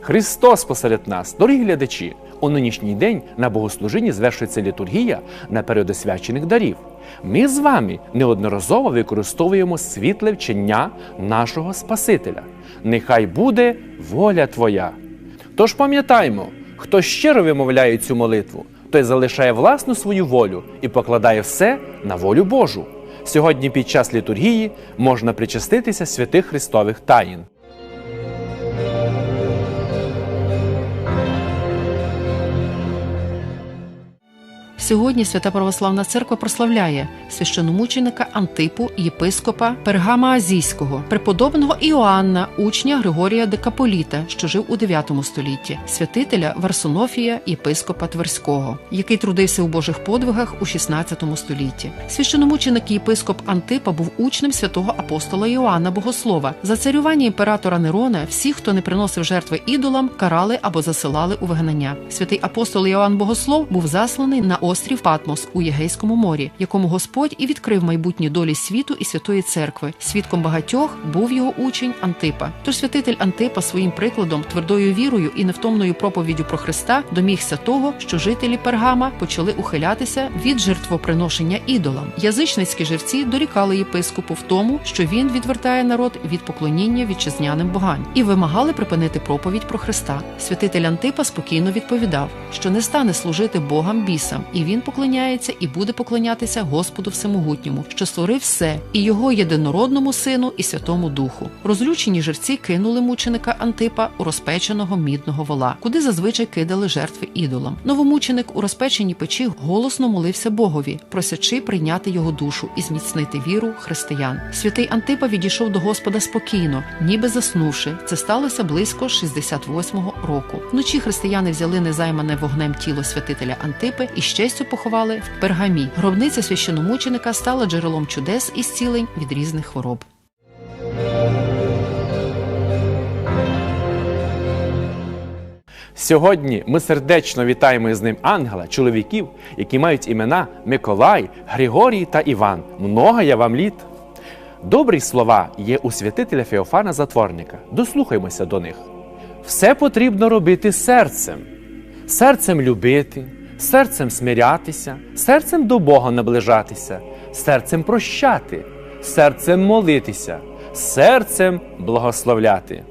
Христос посеред нас, дорогі глядачі, у нинішній день на богослужінні звершується літургія наперед освячених дарів. Ми з вами неодноразово використовуємо світле вчення нашого Спасителя. Нехай буде воля Твоя. Тож пам'ятаймо, хто щиро вимовляє цю молитву, той залишає власну свою волю і покладає все на волю Божу. Сьогодні під час літургії можна причаститися святих Христових таїн. Сьогодні Свята Православна Церква прославляє священомученика Антипу, єпископа Пергама Азійського, преподобного Іоанна, учня Григорія Декаполіта, що жив у 9 столітті, святителя Варсонофія, єпископа Тверського, який трудився у Божих подвигах у 16 столітті. Священомученик єпископ Антипа був учнем святого апостола Іоанна Богослова. За царювання імператора Нерона всі, хто не приносив жертви ідолам, карали або засилали у вигнання. Святий апостол Іоанн Богослов був засланий на острів Патмос у Єгейському морі, якому Господь і відкрив майбутні долі світу і святої церкви. Свідком багатьох був його учень Антипа. Тож святитель Антипа своїм прикладом, твердою вірою і невтомною проповіддю про Христа домігся того, що жителі Пергама почали ухилятися від жертвоприношення ідолам. Язичницькі жерці дорікали єпископу в тому, що він відвертає народ від поклоніння вітчизняним богам і вимагали припинити проповідь про Христа. Святитель Антипа спокійно відповідав, що не стане служити богам бісам, і він поклоняється і буде поклонятися Господу Всемогутньому, що створив все, і його єдинородному сину і Святому Духу. Розлючені жерці кинули мученика Антипа у розпеченого мідного вола, куди зазвичай кидали жертви ідолам. Новомученик у розпеченій печі голосно молився Богові, просячи прийняти його душу і зміцнити віру християн. Святий Антипа відійшов до Господа спокійно, ніби заснувши. Це сталося близько 68-го року. Вночі християни взяли незаймане вогнем тіло святителя Антипи і з честю поховали в пергамі. Гробниця священомученика стала джерелом чудес і зцілень від різних хвороб. Сьогодні ми сердечно вітаємо з ним ангела, чоловіків, які мають імена Миколай, Григорій та Іван. Много я вам літ. Добрі слова є у святителя Феофана Затворника. Дослухаймося до них. Все потрібно робити серцем, серцем любити, серцем смирятися, серцем до Бога наближатися, серцем прощати, серцем молитися, серцем благословляти.